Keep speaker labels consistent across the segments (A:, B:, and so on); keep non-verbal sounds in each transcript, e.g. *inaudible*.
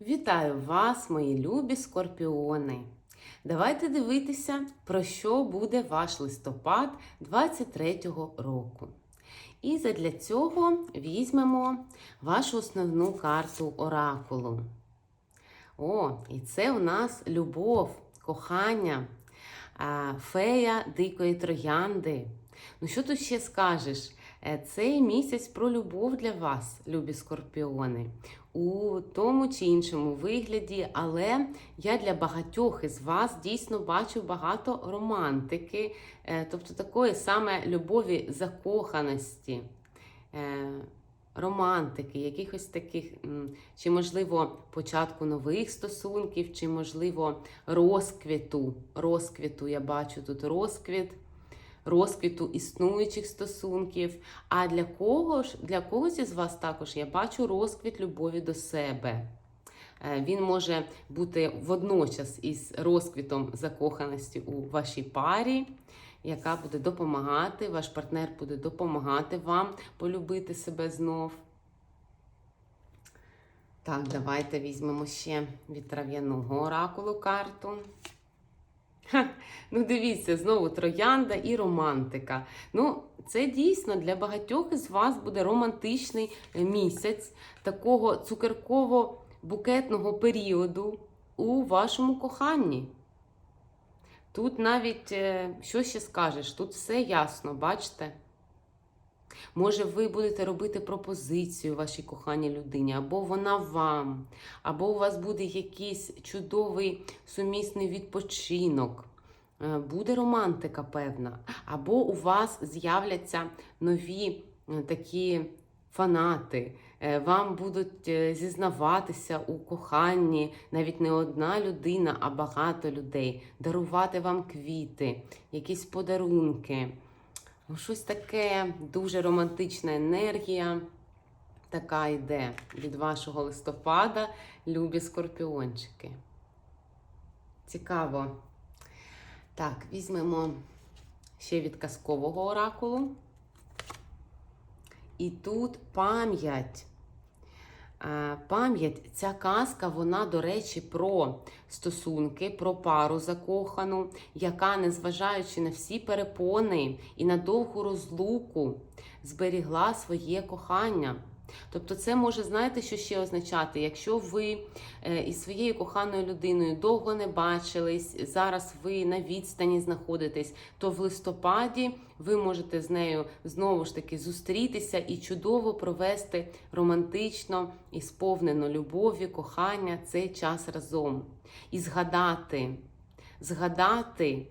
A: Вітаю вас, мої любі скорпіони! Давайте дивитися, про що буде ваш листопад 23-го року. І задля цього візьмемо вашу основну карту оракулу. О, і це у нас любов, кохання, фея дикої троянди. Ну, що тут ще скажеш? Е, Цей місяць про любов для вас, любі скорпіони, у тому чи іншому вигляді, але я для багатьох із вас дійсно бачу багато романтики, е, тобто такої саме любові закоханості. е, Романтики, якихось таких, чи, можливо, початку нових стосунків, чи, можливо, розквіту. Розквіту я бачу тут розквіт розквіту існуючих стосунків. А для кого ж для когось із вас також я бачу розквіт любові до себе. Е, Він може бути водночас із розквітом закоханості у вашій парі, яка буде допомагати, ваш партнер буде допомагати вам полюбити себе знов. Так, давайте візьмемо ще від трав'яного оракулу карту. Ха, ну дивіться, знову троянда і романтика. Ну, це дійсно для багатьох із вас буде романтичний е, місяць такого цукерково-букетного періоду у вашому коханні. Тут навіть е, що ще скажеш, тут все ясно, бачите? Може, ви будете робити пропозицію вашій коханій людині, або вона вам, або у вас буде якийсь чудовий сумісний відпочинок. Е, Буде романтика певна, або у вас з'являться нові е, такі фанати. Е, Вам будуть зізнаватися у коханні навіть не одна людина, а багато людей, дарувати вам квіти, якісь подарунки. Ну, щось таке дуже романтична енергія. Така йде від вашого листопада, любі скорпіончики. Цікаво. Так, візьмемо ще від казкового оракулу. І тут пам'ять. Е, Пам'ять, ця казка, вона, до речі, про стосунки, про пару закохану, яка, незважаючи на всі перепони і на довгу розлуку, зберігла своє кохання. Тобто, це може, знаєте, що ще означати, якщо ви е, із своєю коханою людиною довго не бачились, зараз ви на відстані знаходитесь, то в листопаді ви можете з нею знову ж таки зустрітися і чудово провести романтично і сповнено любові, кохання цей час разом. І згадати, згадати.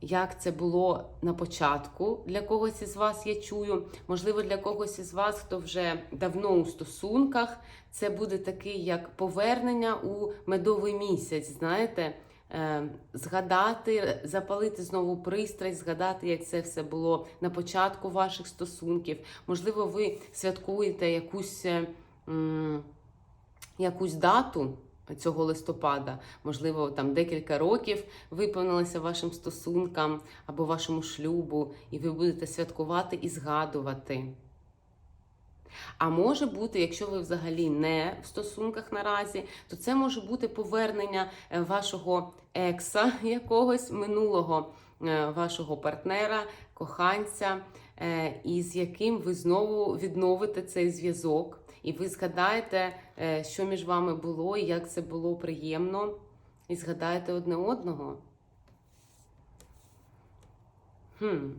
A: Як це було на початку для когось із вас, я чую. Можливо, для когось із вас, хто вже давно у стосунках, це буде такий як повернення у медовий місяць. Знаєте, е, згадати, запалити знову пристрасть, згадати, як це все було на початку ваших стосунків. Можливо, ви святкуєте якусь, якусь дату цього листопада, можливо, там декілька років виповнилося вашим стосункам або вашому шлюбу, і ви будете святкувати і згадувати. А може бути, якщо ви взагалі не в стосунках наразі, то це може бути повернення е, вашого екса *laughs* якогось минулого е, вашого партнера, коханця, е, і з яким ви знову відновите цей зв'язок. І ви згадаєте, е, що між вами було, і як це було приємно, і згадаєте одне одного. Хм.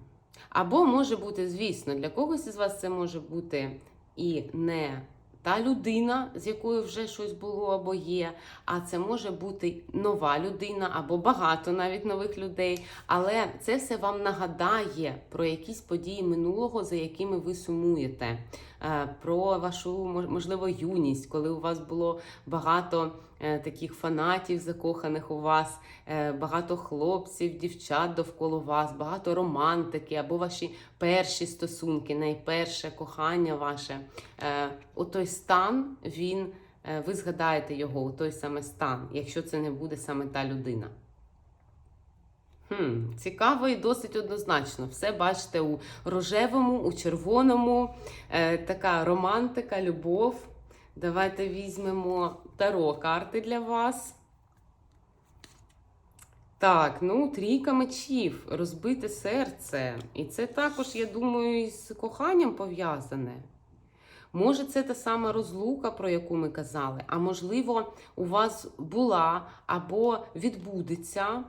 A: Або може бути, звісно, для когось із вас це може бути і не та людина, з якою вже щось було або є, а це може бути нова людина, або багато навіть нових людей. Але це все вам нагадає про якісь події минулого, за якими ви сумуєте, Е, про вашу мож- можливо юність, коли у вас було багато таких фанатів закоханих у вас, е, багато хлопців, дівчат довкола вас, багато романтики, або ваші перші стосунки, найперше кохання ваше. Е, У той стан він, е, ви згадаєте його у той саме стан, якщо це не буде саме та людина. Хм, цікаво і досить однозначно. Все бачите у рожевому, у червоному, е, така романтика, любов, Давайте візьмемо таро карти для вас. Так, ну, трійка мечів, розбите серце. І це також, я думаю, із коханням пов'язане. Може, це та сама розлука, про яку ми казали, а можливо, у вас була або відбудеться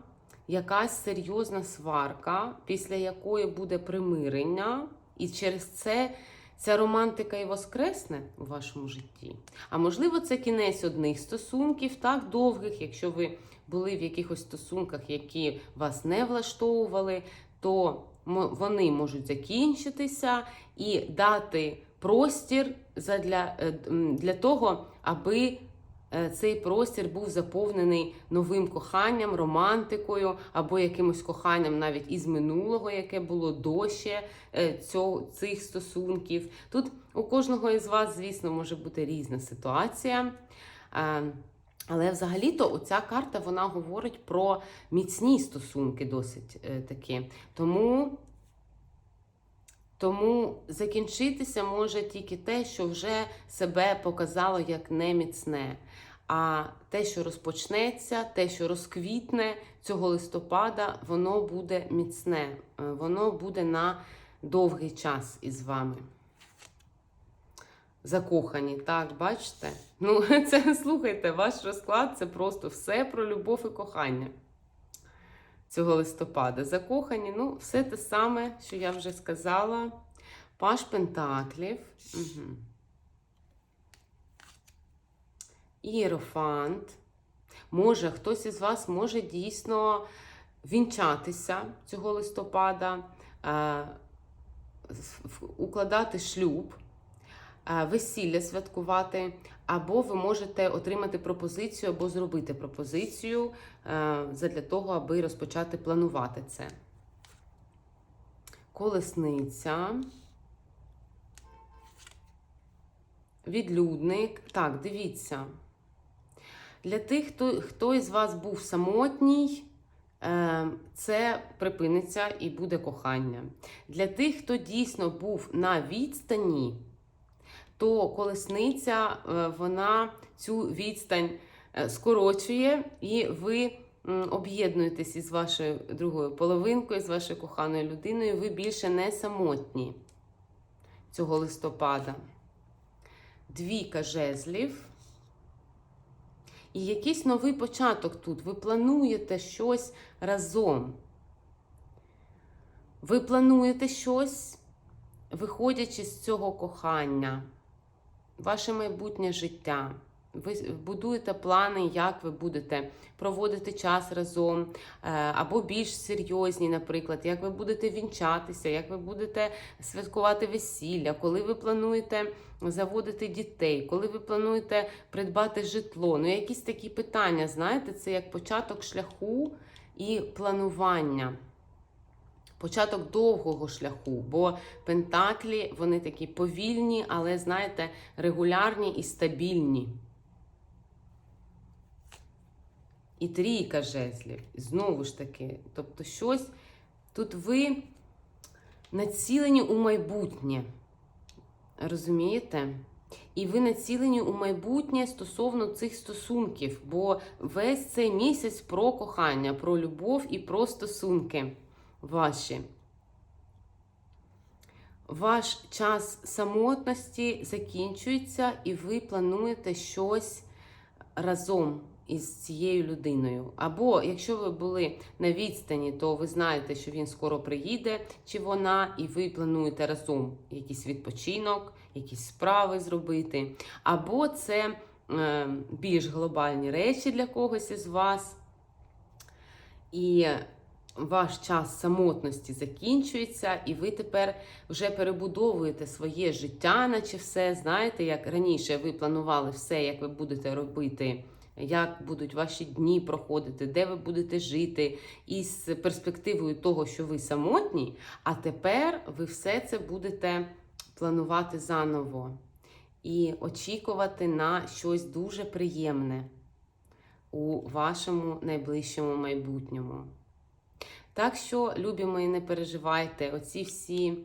A: якась серйозна сварка, після якої буде примирення, і через це ця романтика і воскресне у вашому житті. А можливо, це кінець одних стосунків, так довгих, якщо ви були в якихось стосунках, які вас не влаштовували, то вони можуть закінчитися і дати простір е, для того, аби цей простір був заповнений новим коханням, романтикою або якимось коханням навіть із минулого, яке було до ще е, цих стосунків. Тут у кожного із вас, звісно, може бути різна ситуація. Е, Але взагалі-то оця карта вона говорить про міцні стосунки досить е, такі. Тому тому закінчитися може тільки те, що вже себе показало як неміцне. А те, що розпочнеться, те, що розквітне цього листопада, воно буде міцне, Е, воно буде на довгий час із вами. Закохані, так, бачите? Ну, *laughs* це слухайте, ваш розклад це просто все про любов і кохання цього листопада. Закохані, ну, все те саме, що я вже сказала. Паш Пентаклів. Угу. Ієрофант. Може, хтось із вас може дійсно вінчатися цього листопада, е, укладати шлюб, весілля святкувати, або ви можете отримати пропозицію або зробити пропозицію е, задля того, аби розпочати планувати це. Колесниця. Відлюдник. Так, дивіться. Для тих, хто, хто із вас був самотній, е, це припиниться і буде кохання. Для тих, хто дійсно був на відстані, то колесниця е, вона цю відстань е, скорочує, і ви об'єднуєтесь із вашою другою половинкою, з вашою коханою людиною. Ви більше не самотні цього листопада. Двійка жезлів. І якийсь новий початок тут. Ви плануєте щось разом. Ви плануєте щось, виходячи з цього кохання, ваше майбутнє життя. Ви будуєте плани, як ви будете проводити час разом, е, або більш серйозні, наприклад, як ви будете вінчатися, як ви будете святкувати весілля, коли ви плануєте заводити дітей, коли ви плануєте придбати житло. Ну, якісь такі питання, знаєте, це як початок шляху і планування. Початок довгого шляху, бо пентаклі вони такі повільні, але, знаєте, регулярні і стабільні. І трійка жезлів. Знову ж таки, тобто щось тут ви націлені у майбутнє. Розумієте? І ви націлені у майбутнє стосовно цих стосунків, бо весь цей місяць про кохання, про любов і про стосунки ваші. Ваш час самотності закінчується, і ви плануєте щось разом із цією людиною. Або якщо ви були на відстані, то ви знаєте, що він скоро приїде, чи вона, і ви плануєте разом якийсь відпочинок, якісь справи зробити. Або це е, більш глобальні речі для когось із вас. І ваш час самотності закінчується, і ви тепер вже перебудовуєте своє життя, наче все. Знаєте, як раніше ви планували все, як ви будете робити, як будуть ваші дні проходити, де ви будете жити, із перспективою того, що ви самотні. А тепер ви все це будете планувати заново і очікувати на щось дуже приємне у вашому найближчому майбутньому. Так що, любі мої, не переживайте, оці всі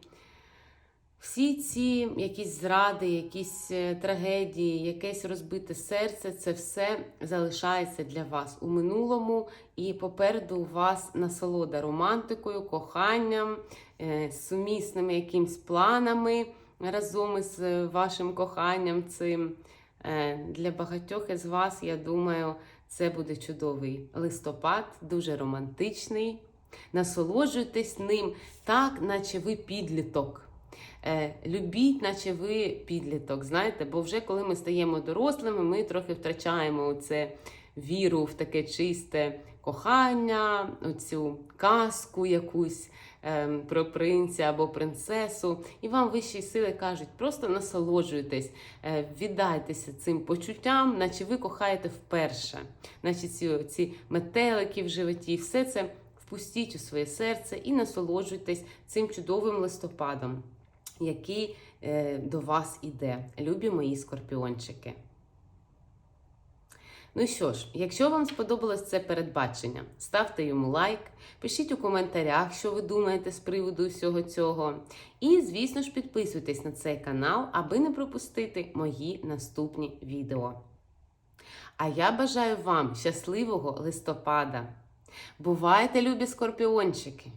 A: Всі ці якісь зради, якісь е, трагедії, якесь розбите серце це все залишається для вас у минулому, і попереду у вас насолода романтикою, коханням, е, сумісними якимсь планами разом із е, вашим коханням цим. Для багатьох із вас, я думаю, це буде чудовий листопад, дуже романтичний. Насолоджуйтесь ним так, наче ви підліток. Е, Любіть, наче ви підліток. Знаєте, бо вже коли ми стаємо дорослими, ми трохи втрачаємо це віру в таке чисте кохання, оцю казку якусь ем, про принця або принцесу. І вам вищі сили кажуть, просто насолоджуйтесь, е, віддайтеся цим почуттям, наче ви кохаєте вперше, наче ці, ці метелики в животі, все це впустіть у своє серце і насолоджуйтесь цим чудовим листопадом, який е, до вас іде, любі мої скорпіончики. Ну що ж, якщо вам сподобалось це передбачення, ставте йому лайк, пишіть у коментарях, що ви думаєте з приводу всього цього. І, звісно ж, підписуйтесь на цей канал, аби не пропустити мої наступні відео. А я бажаю вам щасливого листопада! Бувайте, любі скорпіончики!